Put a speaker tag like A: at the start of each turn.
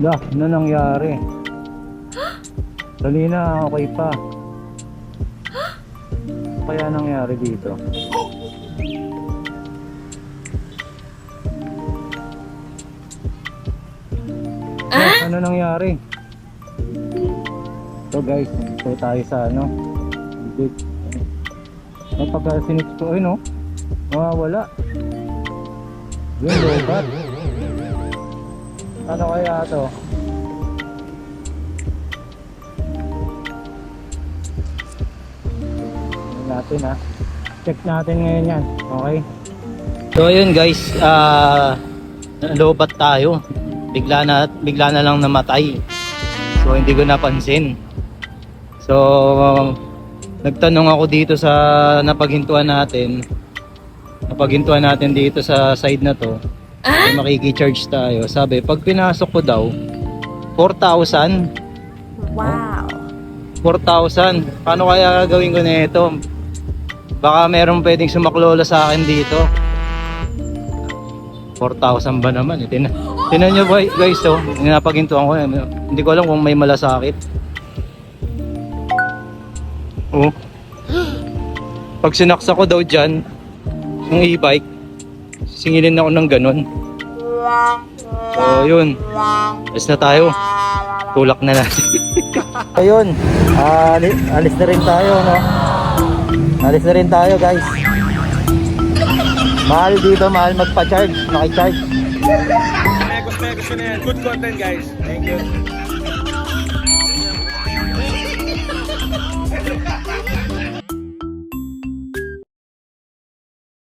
A: Lah, ano nangyari? Dali na, okay pa. Ano kaya nangyari dito? Ah? Ano nangyari? So guys, ito tayo sa ano? Big. Ay, pagka sinits ko, ay no? Mawawala. Yun, lobat. Ano kaya to? Natin ha. Check natin ngayon yan. Okay? So ayun guys, ah lobat tayo. Bigla na bigla na lang namatay. So hindi ko napansin. So nagtanong ako dito sa napaghintuan natin. Napaghintuan natin dito sa side na to. May makiki-charge tayo. Sabi, pag pinasok ko daw, 4,000.
B: Wow.
A: 4,000. Paano kaya gagawin ko na ito? Baka meron pwedeng sumaklola sa akin dito. 4,000 ba naman? Eh? Tinan, tinan nyo boy- guys, oh. Napagintuan ko. eh. Hindi ko alam kung may malasakit. Oh. Pag sinaksa ko daw dyan, yung e-bike, singilin ako ng ganun. So, yun. Alis na tayo. Tulak na natin. Ayun, ali alis na rin tayo, no? Alis na rin tayo, guys. Mahal dito, mahal magpa-charge,
C: mega, Good content, guys. Thank you.